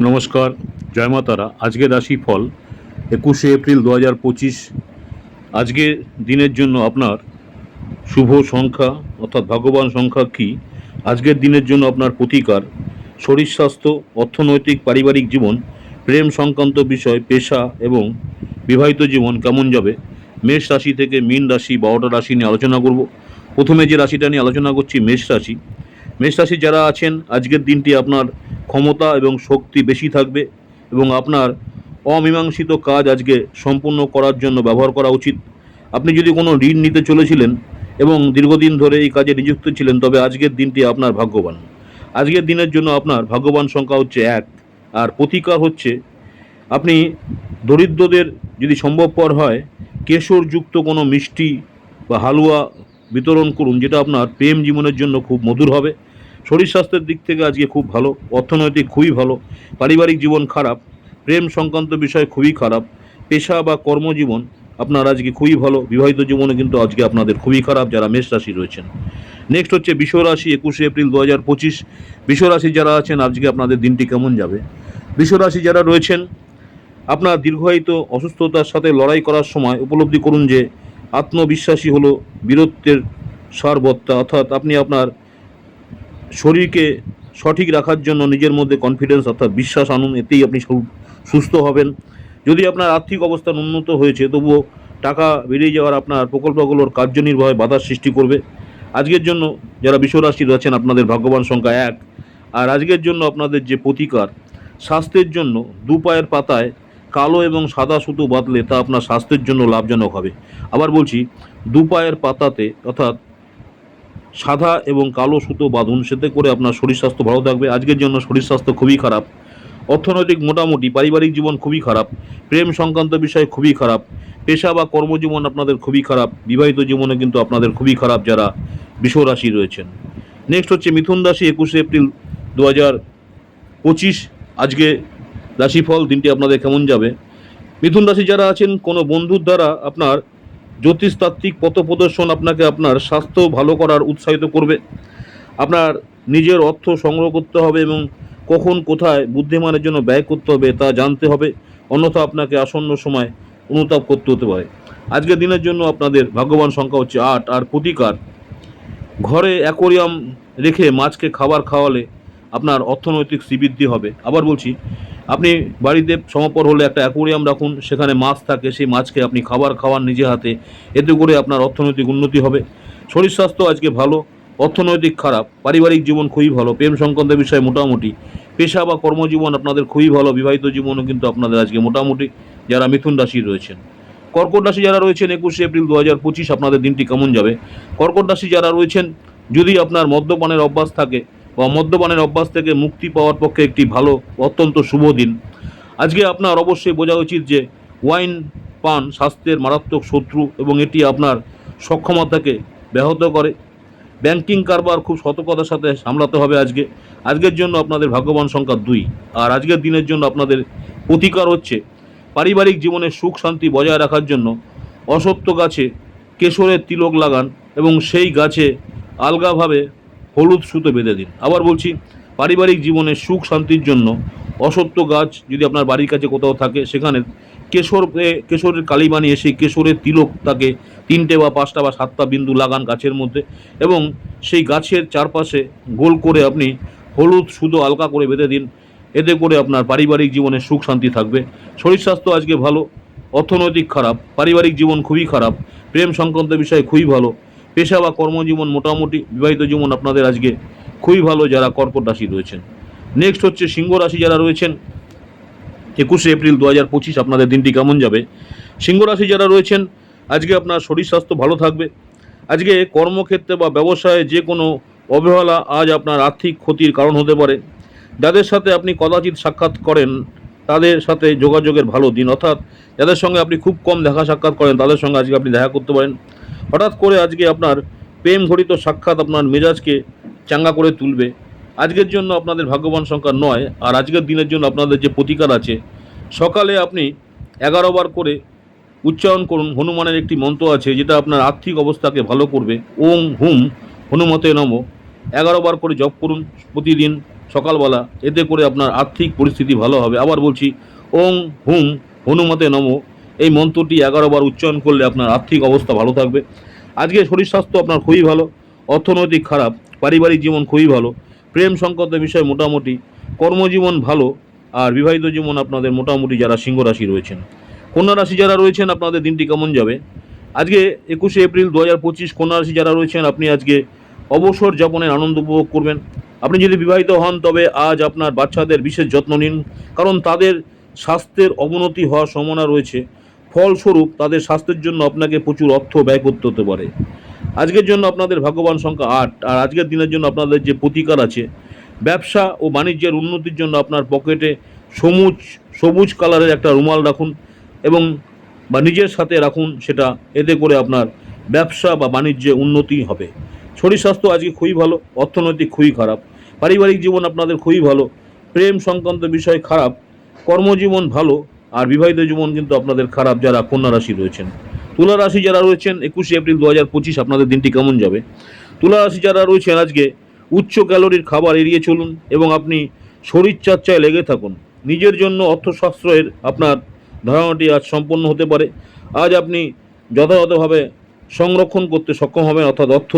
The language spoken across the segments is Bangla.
নমস্কার, জয় মা আজকের রাশি ফল একুশে এপ্রিল দু হাজার পঁচিশ। আজকের দিনের জন্য আপনার শুভ সংখ্যা, অর্থাৎ ভাগ্যবান সংখ্যা কি? আজকের দিনের জন্য আপনার প্রতিকার, শরীর স্বাস্থ্য, অর্থনৈতিক, পারিবারিক জীবন, প্রেম সংক্রান্ত বিষয়, পেশা এবং বিবাহিত জীবন কেমন যাবে? মেষ রাশি থেকে মীন রাশি বারোটা রাশি নিয়ে আলোচনা করব। প্রথমে যে রাশিটা নিয়ে আলোচনা করছি, মেষ রাশি। মেষ রাশি যারা আছেন, আজকের দিনটি আপনার ক্ষমতা এবং শক্তি বেশি থাকবে এবং আপনার অমীমাংসিত কাজ আজকে সম্পূর্ণ করার জন্য ব্যবহার করা উচিত। আপনি যদি কোনো ঋণ নিতে চলেছিলেন এবং দীর্ঘদিন ধরে এই কাজে নিযুক্ত ছিলেন, তবে আজকের দিনটি আপনার ভাগ্যবান। আজকের দিনের জন্য আপনার ভাগ্যবান সংখ্যা হচ্ছে এক, আর প্রতিকার হচ্ছে আপনি দরিদ্রদের যদি সম্ভবপর হয়, কেশরযুক্ত কোনো মিষ্টি বা হালুয়া বিতরণ করুন, যেটা আপনার প্রেম জীবনের জন্য খুব মধুর হবে। শরীর স্বাস্থ্যের দিক থেকে আজকে খুব ভালো, অর্থনৈতিক খুবই ভালো, পারিবারিক জীবন খারাপ, প্রেম সংক্রান্ত বিষয় খুবই খারাপ, পেশা বা কর্মজীবন আপনার আজকে খুবই ভালো, বিবাহিত জীবনে কিন্তু আজকে আপনাদের খুবই খারাপ যারা মেষ রাশি রয়েছেন। নেক্সট হচ্ছে বিষ রাশি একুশে এপ্রিল দু হাজার পঁচিশ। বিষ রাশি যারা আছেন, আজকে আপনাদের দিনটি কেমন যাবে? বিষ রাশি যারা রয়েছেন, আপনার দীর্ঘায়িত অসুস্থতার সাথে লড়াই করার সময় উপলব্ধি করুন যে, আত্মবিশ্বাসী হলো বীরত্বের সারবত্তা। অর্থাৎ আপনি আপনার শরীরকে সঠিক রাখার জন্য নিজের মধ্যে কনফিডেন্স অর্থাৎ বিশ্বাস আনুন, এতেই আপনি সুস্থ হবেন। যদি আপনার আর্থিক অবস্থান উন্নত হয়েছে, তবুও টাকা বেরিয়ে যাওয়ার আপনার প্রকল্পগুলোর কার্যনির্বাহে বাধার সৃষ্টি করবে। আজকের জন্য যারা বিশ্বরাশি আছেন, আপনাদের ভাগ্যবান সংখ্যা এক। আর আজকের জন্য আপনাদের যে প্রতিকার, স্বাস্থ্যের জন্য দু পায়ের পাতায় কালো এবং সাদা সুতো বাঁধলে তা আপনার স্বাস্থ্যের জন্য লাভজনক হবে। আবার বলছি, দু পায়ের পাতাতে অর্থাৎ সাদা এবং কালো সুতো বাঁধুন সেতে করে আপনার শরীর স্বাস্থ্য ভালো থাকবে। আজকের জন্য শরীর স্বাস্থ্য খুবই খারাপ। অর্থনৈতিক মোটামুটি, পারিবারিক জীবন খুবই খারাপ। প্রেম সংক্রান্ত বিষয় খুবই খারাপ। পেশা বা কর্মজীবন আপনাদের খুবই খারাপ। বিবাহিত জীবনে কিন্তু আপনাদের খুবই খারাপ যারা বিষ রাশি রয়েছেন। নেক্সট হচ্ছে মিথুন রাশি, একুশে এপ্রিল দু হাজার পঁচিশ। আজকে রাশিফল, দিনটি আপনাদের কেমন যাবে? মিথুন রাশি যারা আছেন, কোনো বন্ধুর দ্বারা আপনার জ্যোতিষতাত্ত্বিক পথ প্রদর্শন আপনাকে আপনার স্বাস্থ্য ভালো করার উৎসাহিত করবে। আপনার নিজের অর্থ সংগ্রহ করতে হবে এবং কখন কোথায় বুদ্ধিমানের জন্য ব্যয় করতে হবে তা জানতে হবে। অন্যথা আপনাকে আসন্ন সময় অনুতাপ করতে হতে পারে। আজকের দিনের জন্য আপনাদের ভাগ্যবান সংখ্যা হচ্ছে আট। আর প্রতিকার, ঘরে অ্যাকোরিয়াম রেখে মাছকে খাবার খাওয়ালে আপনার অর্থনৈতিক শ্রীবৃদ্ধি হবে। আবার বলছি আপনি বাড়িতে সমপর হলে একটা অ্যাকোরিয়াম রাখুন, সেখানে মাছ থাকে, সেই মাছকে আপনি খাবার খাওয়ান নিজে হাতে, এতে করে আপনার অর্থনৈতিক উন্নতি হবে। শরীর স্বাস্থ্য আজকে ভালো, অর্থনৈতিক খারাপ, পারিবারিক জীবন খুবই ভালো, প্রেম সংক্রান্ত বিষয়ে মোটামুটি, পেশা বা কর্মজীবন আপনাদের খুবই ভালো, বিবাহিত জীবনও কিন্তু আপনাদের আজকে মোটামুটি, যারা মিথুন রাশি রয়েছেন। কর্কট রাশি যারা রয়েছেন, একুশে এপ্রিল দু হাজার পঁচিশ আপনাদের দিনটি কেমন যাবে? কর্কট রাশি যারা রয়েছেন, যদি আপনার মদ্যপানের অভ্যাস থাকে বা মদ্যপানের অভ্যাস থেকে মুক্তি পাওয়ার পক্ষে একটি ভালো, অত্যন্ত শুভ দিন। আজকে আপনার অবশ্যই বোঝা উচিত যে ওয়াইন পান স্বাস্থ্যের মারাত্মক শত্রু এবং এটি আপনার সক্ষমতাকে ব্যাহত করে। ব্যাংকিং কারবার খুব সতর্কতার সাথে সামলাতে হবে আজকে। আজকের জন্য আপনাদের ভাগ্যবান সংখ্যা দুই। আর আজকের দিনের জন্য আপনাদের প্রতিকার হচ্ছে পারিবারিক জীবনে সুখ শান্তি বজায় রাখার জন্য অসত্য গাছে কেশরের তিলক লাগান এবং সেই গাছে আলগাভাবে হলুদ সুতো বেঁধে দিন। আবার বলছি, পারিবারিক জীবনে সুখ শান্তির জন্য অসত্য গাছ যদি আপনার বাড়ির কাছে কোথাও থাকে, সেখানে কেশর কেশরের কালি বানিয়ে সেই কেশরের তিলক তাকে তিনটে বা পাঁচটা বা সাতটা বিন্দু লাগান গাছের মধ্যে এবং সেই গাছের চারপাশে গোল করে আপনি হলুদ সুতো আলকা করে বেঁধে দিন। এতে করে আপনার পারিবারিক জীবনে সুখ শান্তি থাকবে। শরীর স্বাস্থ্য আজকে ভালো, অর্থনৈতিক খারাপ, পারিবারিক জীবন খুবই খারাপ, প্রেম সংক্রান্ত বিষয় খুবই ভালো। পেশা বা কর্মজীবন মোটামুটি বিবাহিত জীবন আপনাদের আজকে খুবই ভালো যারা কর্কট রাশি রয়েছেন। নেক্সট হচ্ছে সিংহ রাশি যারা রয়েছেন, একুশে এপ্রিল দু হাজার পঁচিশ আপনাদের দিনটি কেমন যাবে? সিংহ রাশি যারা রয়েছেন, আজকে আপনার শরীর স্বাস্থ্য ভালো থাকবে। আজকে কর্মক্ষেত্রে বা ব্যবসায়ে যে কোনো অবহেলা আজ আপনার আর্থিক ক্ষতির কারণ হতে পারে। যাদের সাথে আপনি কদাচিৎ সাক্ষাৎ করেন, তাদের সাথে যোগাযোগের ভালো দিন। অর্থাৎ যাদের সঙ্গে আপনি খুব কম দেখা সাক্ষাৎ করেন, তাদের সঙ্গে আজকে আপনি দেখা করতে পারেন। হঠাৎ করে আজকে আপনার প্রেম ঘটিত সাক্ষাৎ আপনার মেজাজকে চাঙ্গা করে তুলবে। আজকের জন্য আপনাদের ভাগ্যবান সংখ্যা নয়, আর আজকের দিনের জন্য আপনাদের যে প্রতিকার আছে, সকালে আপনি এগারো বার করে উচ্চারণ করুন, হনুমানের একটি মন্ত্র আছে, যেটা আপনার আর্থিক অবস্থাকে ভালো করবে। ওম হুম হনুমতে নম। এগারো বার করে জপ করুন প্রতিদিন সকালবেলা, এতে করে আপনার আর্থিক পরিস্থিতি ভালো হবে। আবার বলছি, ওং হুম হনুমতে নম। এই মন্ত্রটি এগারো বার উচ্চারণ করলে আপনার আর্থিক অবস্থা ভালো থাকবে। আজকে শরীর স্বাস্থ্য আপনার খুবই ভালো, অর্থনৈতিক খারাপ, পারিবারিক জীবন খুবই ভালো, প্রেম সংক্রান্ত বিষয় মোটামুটি, কর্মজীবন ভালো, আর বিবাহিত জীবন আপনাদের মোটামুটি যারা সিংহ রাশি রয়েছেন। কন্যা রাশি যারা রয়েছেন, আপনাদের দিনটি কেমন যাবে? আজকে একুশে এপ্রিল দু হাজার পঁচিশ কন্যা রাশি যারা রয়েছেন, আপনি আজকে অবসর যাপনের আনন্দ উপভোগ করবেন। আপনি যদি বিবাহিত হন, তবে আজ আপনার বাচ্চাদের বিশেষ যত্ন নিন, কারণ তাদের স্বাস্থ্যের অবনতি হওয়ার সম্ভাবনা রয়েছে। ফলস্বরূপ তাদের স্বাস্থ্যের জন্য আপনাকে প্রচুর অর্থ ব্যয় করতে হতে পারে। আজকের জন্য আপনাদের ভাগ্যবান সংখ্যা আট, আর আজকের দিনের জন্য আপনাদের যে প্রতিকার আছে, ব্যবসা ও বাণিজ্যের উন্নতির জন্য আপনার পকেটে সবুজ সবুজ কালারের একটা রুমাল রাখুন এবং বা নিজের সাথে রাখুন, সেটা এতে করে আপনার ব্যবসা বা বাণিজ্যে উন্নতি হবে। শরীর স্বাস্থ্য আজকে খুবই ভালো, অর্থনৈতিক খুবই খারাপ, পারিবারিক জীবন আপনাদের খুবই ভালো, প্রেম সংক্রান্ত বিষয় খারাপ, কর্মজীবন ভালো আর বিবাহিত জীবন কিন্তু আপনাদের খারাপ যারা কন্যা রাশি রয়েছেন। তুলা রাশি যারা রয়েছেন, একুশে এপ্রিল দু হাজার পঁচিশ আপনাদের দিনটি কেমন যাবে? তুলা রাশি যারা রয়েছেন আজকে, উচ্চ ক্যালোরির খাবার এড়িয়ে চলুন এবং আপনি শরীরচর্চায় লেগে থাকুন। নিজের জন্য অর্থশাস্ত্রের আপনার ধারণাটি আজ সম্পন্ন হতে পারে। আজ আপনি যথাযথভাবে সংরক্ষণ করতে সক্ষম হবেন, অর্থাৎ অর্থ।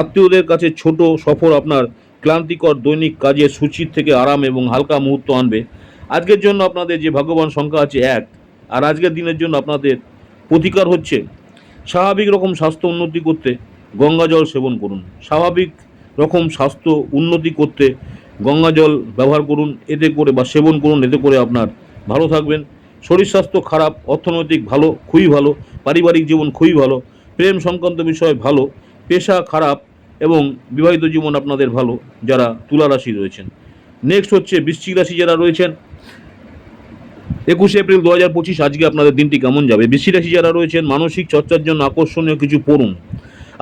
আত্মীয়দের কাছে ছোট সফর আপনার ক্লান্তিকর দৈনিক কাজের সূচির থেকে আরাম এবং হালকা মুহূর্ত আনবে। আজকের জন্য আপনাদের যে ভাগ্যবান সংখ্যা আছে এক, আর আজকের দিনের জন্য আপনাদের প্রতিকার হচ্ছে স্বাভাবিক রকম স্বাস্থ্য উন্নতি করতে গঙ্গা জল সেবন করুন। স্বাভাবিক রকম স্বাস্থ্য উন্নতি করতে গঙ্গা জল ব্যবহার করুন, এতে করে বা সেবন করুন, এতে করে আপনার ভালো থাকবেন। শরীর স্বাস্থ্য খারাপ, অর্থনৈতিক ভালো, খুবই ভালো, পারিবারিক জীবন খুবই ভালো, প্রেম সংক্রান্ত বিষয় ভালো, পেশা খারাপ এবং বিবাহিত জীবন আপনাদের ভালো, যারা তুলা রাশি রয়েছেন। নেক্সট হচ্ছে বৃশ্চিক রাশি যারা রয়েছেন একুশে এপ্রিল দু হাজার পঁচিশ, আজকে আপনাদের দিনটি কেমন যাবে? বৃশ্চিক রাশি যারা রয়েছেন, মানসিক চর্চার জন্য আকর্ষণীয় কিছু পড়ুন।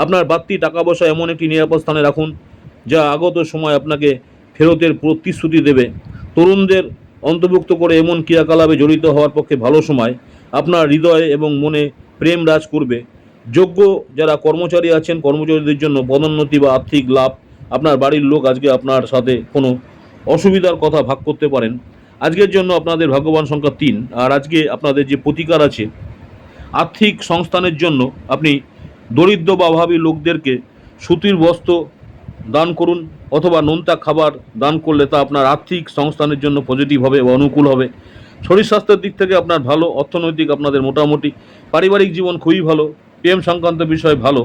আপনার বাড়তি টাকা পয়সা এমন একটি নিরাপদ স্থানে রাখুন, যা আগত সময় আপনাকে ফেরতের প্রতিশ্রুতি দেবে। তরুণদের অন্তর্ভুক্ত করে এমন ক্রিয়াকলাপে জড়িত হওয়ার পক্ষে ভালো সময় আপনার হৃদয়ে এবং মনে প্রেম রাজ করবে। যোগ্য যারা কর্মচারী আছেন, কর্মচারীদের জন্য পদোন্নতি বা আর্থিক লাভ আপনার বাড়ির লোক আজকে আপনার সাথে কোনো অসুবিধার কথা ভাগ করতে পারেন। আজকের জন্য আপনাদের ভাগ্যবান সংখ্যা তিন। আর আজকে আপনাদের যে প্রতিকার আছে, আর্থিক সংস্থানের জন্য আপনি দরিদ্র বা অভাবী লোকদেরকে সুতির বস্ত্র দান করুন অথবা নোনতা খাবার দান করলে তা আপনার আর্থিক সংস্থানের জন্য পজিটিভ হবে বা অনুকূল হবে। শরীর স্বাস্থ্যের দিক থেকে আপনার ভালো, অর্থনৈতিক আপনাদের মোটামুটি, পারিবারিক জীবন খুবই ভালো, প্রেম সংক্রান্ত বিষয় ভালো,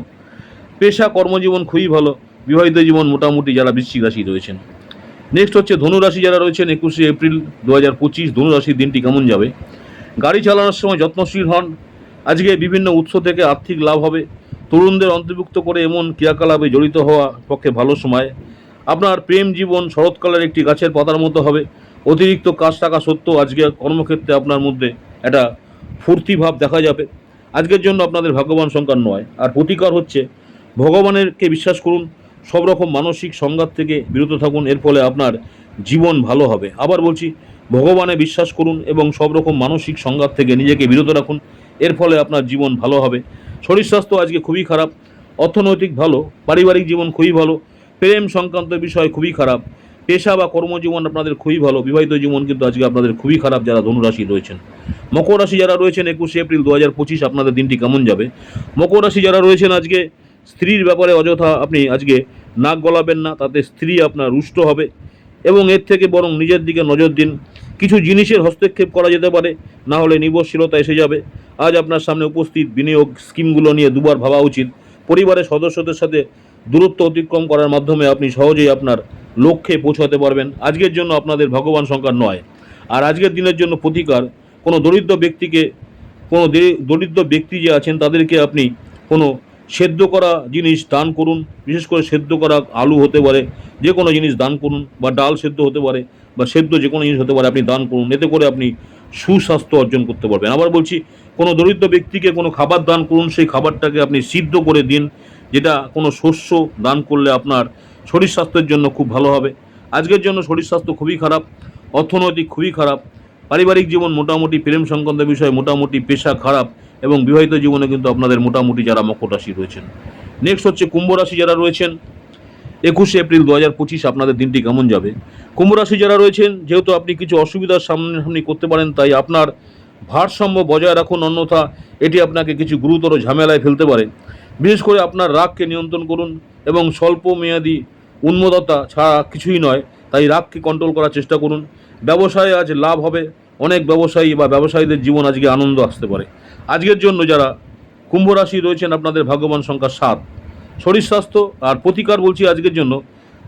পেশা কর্মজীবন খুবই ভালো, বিবাহিত জীবন মোটামুটি যারা বৃশ্চিক রাশি রয়েছেন। নেক্সট হচ্ছে ধনুরাশি যারা রয়েছেন, একুশে এপ্রিল দু হাজার পঁচিশ, ধনুরাশির দিনটি কেমন যাবে? গাড়ি চালানোর সময় যত্নশীল হন। আজকে বিভিন্ন উৎস থেকে আর্থিক লাভ হবে। তরুণদের অন্তর্ভুক্ত করে এমন ক্রিয়াকলাপে জড়িত হওয়া পক্ষে ভালো সময়। আপনার প্রেম জীবন শরৎকালের একটি গাছের পাতার মতো হবে। অতিরিক্ত কাজ টাকা সত্ত্বেও আজকে কর্মক্ষেত্রে আপনার মধ্যে একটা ফুর্তি ভাব দেখা যাবে। আজকের জন্য আপনাদের ভাগ্যবান সংখ্যা নয়। আর প্রতিকার হচ্ছে, ভগবানেরকে বিশ্বাস করুন। সব রকম মানসিক সংঘাত থেকে বিরত থাকুন, এর ফলে আপনার জীবন ভালো হবে। আবার বলছি, ভগবানে বিশ্বাস করুন এবং সব রকম মানসিক সংঘাত থেকে নিজেকে বিরত রাখুন, এর ফলে আপনার জীবন ভালো হবে। শরীর স্বাস্থ্য আজকে খুবই খারাপ, অর্থনৈতিক ভালো, পারিবারিক জীবন খুবই ভালো, প্রেম সংক্রান্ত বিষয় খুবই খারাপ, পেশা বা কর্মজীবন আপনাদের খুবই ভালো, বিবাহিত জীবন কিন্তু আজকে আপনাদের খুবই খারাপ যারা ধনুরাশি রয়েছেন। মকর রাশি যারা রয়েছেন, একুশে এপ্রিল দু হাজার পঁচিশ আপনাদের দিনটি কেমন যাবে? মকর রাশি যারা রয়েছেন আজকে, স্ত্রীর ব্যাপারে অযথা আপনি আজকে নাক গলাবেন না, তাতে স্ত্রী আপনার রুষ্ট হবে। এবং এর থেকে বরং নিজের দিকে নজর দিন। কিছু জিনিসের হস্তক্ষেপ করা যেতে পারে, না হলে নির্ভরশীলতা এসে যাবে। আজ আপনার সামনে উপস্থিত বিনিয়োগ স্কিমগুলো নিয়ে দুবার ভাবা উচিত। পরিবারের সদস্যদের সাথে দূরত্ব অতিক্রম করার মাধ্যমে আপনি সহজেই আপনার লক্ষ্যে পৌঁছাতে পারবেন। আজকের জন্য আপনাদের ভগবান সংখ্যা নয়। আর আজকের দিনের জন্য প্রতিকার, কোনো দরিদ্র ব্যক্তিকে, কোনো দরিদ্র ব্যক্তি যে আছেন, তাদেরকে আপনি কোনো সেদ্ধ করা জিনিস দান করুন, বিশেষ করে সেদ্ধ করা আলু হতে পারে, যে কোনো জিনিস দান করুন, বা ডাল সেদ্ধ হতে পারে, বা সেদ্ধ যে কোনো জিনিস হতে পারে, আপনি দান করুন, এতে করে আপনি সুস্বাস্থ্য অর্জন করতে পারবেন। আবার বলছি, কোনো দরিদ্র ব্যক্তিকে কোনো খাবার দান করুন, সেই খাবারটাকে আপনি সিদ্ধ করে দিন, যেটা কোনো শস্য দান করলে আপনার শরীর স্বাস্থ্যের জন্য খুব ভালো হবে। আজকের জন্য শরীর স্বাস্থ্য খুবই খারাপ, অর্থনৈতিক খুবই খারাপ, পারিবারিক জীবন মোটামুটি প্রেম সংক্রান্ত বিষয় মোটামুটি পেশা খারাপ এবং বিবাহিত জীবনে কিন্তু আপনাদের মোটামুটি যারা মকর রাশি রয়েছেন। নেক্সট হচ্ছে কুম্ভ রাশি যারা রয়েছেন, একুশে এপ্রিল দু হাজার পঁচিশ আপনাদের দিনটি কেমন যাবে? কুম্ভ রাশি যারা রয়েছেন, যেহেতু আপনি কিছু অসুবিধার সামনাসামনি করতে পারেন, তাই আপনার ভারসাম্য বজায় রাখুন, অন্যথা এটি আপনাকে কিছু গুরুতর ঝামেলায় ফেলতে পারে। বিশেষ করে আপনার রাগকে নিয়ন্ত্রণ করুন এবং স্বল্প মেয়াদী উন্মদতা ছাড়া কিছুই নয়, তাই রাগকে কন্ট্রোল করার চেষ্টা করুন। ব্যবসায় আজ লাভ হবে অনেক ব্যবসায়ী বা ব্যবসায়ীদের জীবন আজকে আনন্দ আসতে পারে। আজকের জন্য যারা কুম্ভ রাশি রয়েছেন, আপনাদের ভাগ্যবান সংখ্যা সাত। শরীর স্বাস্থ্য আর প্রতিকার বলছি আজকের জন্য,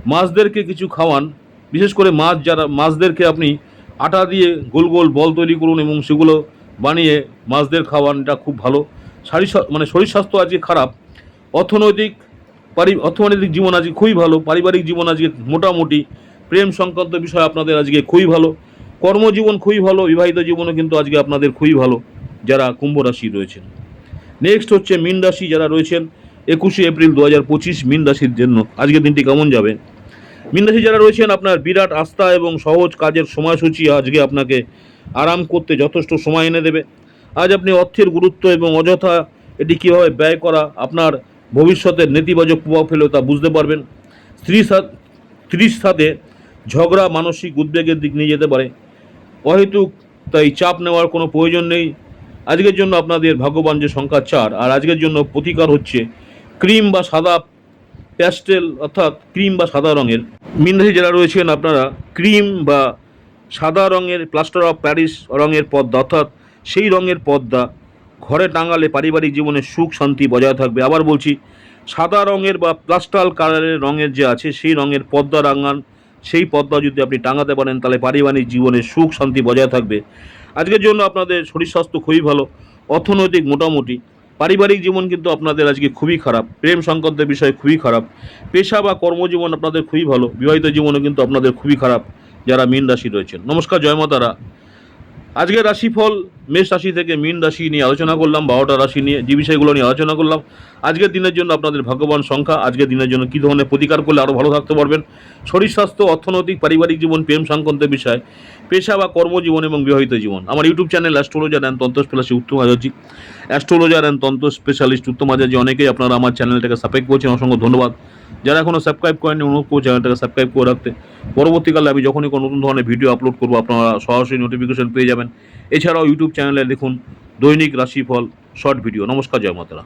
মাছদেরকে কিছু খাওয়ান। বিশেষ করে মাছ যারা, মাছদেরকে আপনি আটা দিয়ে গোল গোল বল তৈরি করুন এবং সেগুলো বানিয়ে মাছদের খাওয়ান এটা খুব ভালো। শারীর মানে শরীর স্বাস্থ্য আজকে খারাপ। অর্থনৈতিক, পারি, অর্থনৈতিক জীবন আজকে খুবই ভালো। পারিবারিক জীবন আজকে মোটামুটি। প্রেম সংক্রান্ত বিষয় আপনাদের আজকে খুবই ভালো। কর্মজীবন খুবই ভালো, বিবাহিত জীবনও কিন্তু আজকে আপনাদের খুবই ভালো, যারা কুম্ভ রাশি রয়েছেন। নেক্সট হচ্ছে মীন রাশি যারা রয়েছেন, একুশে এপ্রিল দু হাজার পঁচিশ মীন রাশির জন্য। আজকের দিনটি কেমন যাবে? মীন রাশি যারা রয়েছেন, আপনার বিরাট আস্থা এবং সহজ কাজের সময়সূচি আজকে আপনাকে আরাম করতে যথেষ্ট সময় এনে দেবে। আজ আপনি অর্থের গুরুত্ব এবং অযথা এটি কীভাবে ব্যয় করা, আপনার ভবিষ্যতের নেতিবাচক প্রভাব ফেলেও তা বুঝতে পারবেন। স্ত্রীর স্ত্রীর সাথে ঝগড়া, মানসিক উদ্বেগের দিক নিয়ে যেতে পারে। অহেতুক, তাই চাপ নেওয়ার কোনো প্রয়োজন নেই। আজকের জন্য আপনাদের ভাগ্যবান যে সংখ্যা চার আর আজকের জন্য প্রতিকার হচ্ছে ক্রিম বা সাদা প্যাস্টেল, অর্থাৎ ক্রিম বা সাদা রঙের। মিনরাশি যারা রয়েছেন, আপনারা ক্রিম বা সাদা রঙের, প্লাস্টার অফ প্যারিস রঙের পর্দা অর্থাৎ সেই রঙের পর্দা ঘরে টাঙালে পারিবারিক জীবনে সুখ, শান্তি বজায় থাকবে। আবার বলছি, সাদা রঙের বা প্লাস্টাল কালারের রঙের যে আছে, সেই রঙের পর্দা রাঙান সেই পদ্মা যদি আপনি টাঙাতে পারেন, তাহলে পারিবারিক জীবনে সুখ, শান্তি বজায় থাকবে। আজকের জন্য আপনাদের শরীর স্বাস্থ্য খুবই ভালো, অর্থনৈতিক মোটামুটি। পারিবারিক জীবন কিন্তু আপনাদের আজকে খুবই খারাপ, প্রেম সংক্রান্ত বিষয় খুবই খারাপ, পেশা বা কর্মজীবন আপনাদের খুবই ভালো, বিবাহিত জীবনও কিন্তু আপনাদের খুবই খারাপ, যারা মীন রাশি রয়েছেন। নমস্কার জয়মাতারা আজকের রাশিফল মেষ রাশি থেকে মীন রাশি নিয়ে আলোচনা করলাম, বারোটা রাশি নিয়ে যে বিষয়গুলো নিয়ে আলোচনা করলাম। আজকের দিনের জন্য আপনাদের ভাগ্যবান সংখ্যা, আজকের দিনের জন্য কী ধরনের প্রতিকার করলে আরও ভালো থাকতে পারবেন? শরীর স্বাস্থ্য, অর্থনৈতিক, পারিবারিক জীবন, প্রেম সংক্রান্ত বিষয়, পেশা বা কর্মজীবন এবং বিবাহিত জীবন। আমার YouTube channel astrologer and tantra specialist Uttam Ajaji astrologer and tantra specialist Uttam Ajaji অনেকেই আপনারা আমার চ্যানেলটাকে সাবস্ক্রাইব করছেন, অসংখ্য ধন্যবাদ। যারা এখনও সাবস্ক্রাইব করেনি অনুরোধ করব চ্যানেলটাকে সাবস্ক্রাইব করে রাখতে। পরবর্তীকালে আমি যখনই কোনো নতুন ধরনের ভিডিও আপলোড করব, আপনারা সরাসরি নোটিফিকেশন পেয়ে যাবেন। এছাড়াও ইউটিউব চ্যানেলে দেখুন দৈনিক রাশিফল শর্ট ভিডিও নমস্কার, জয় মাতারা।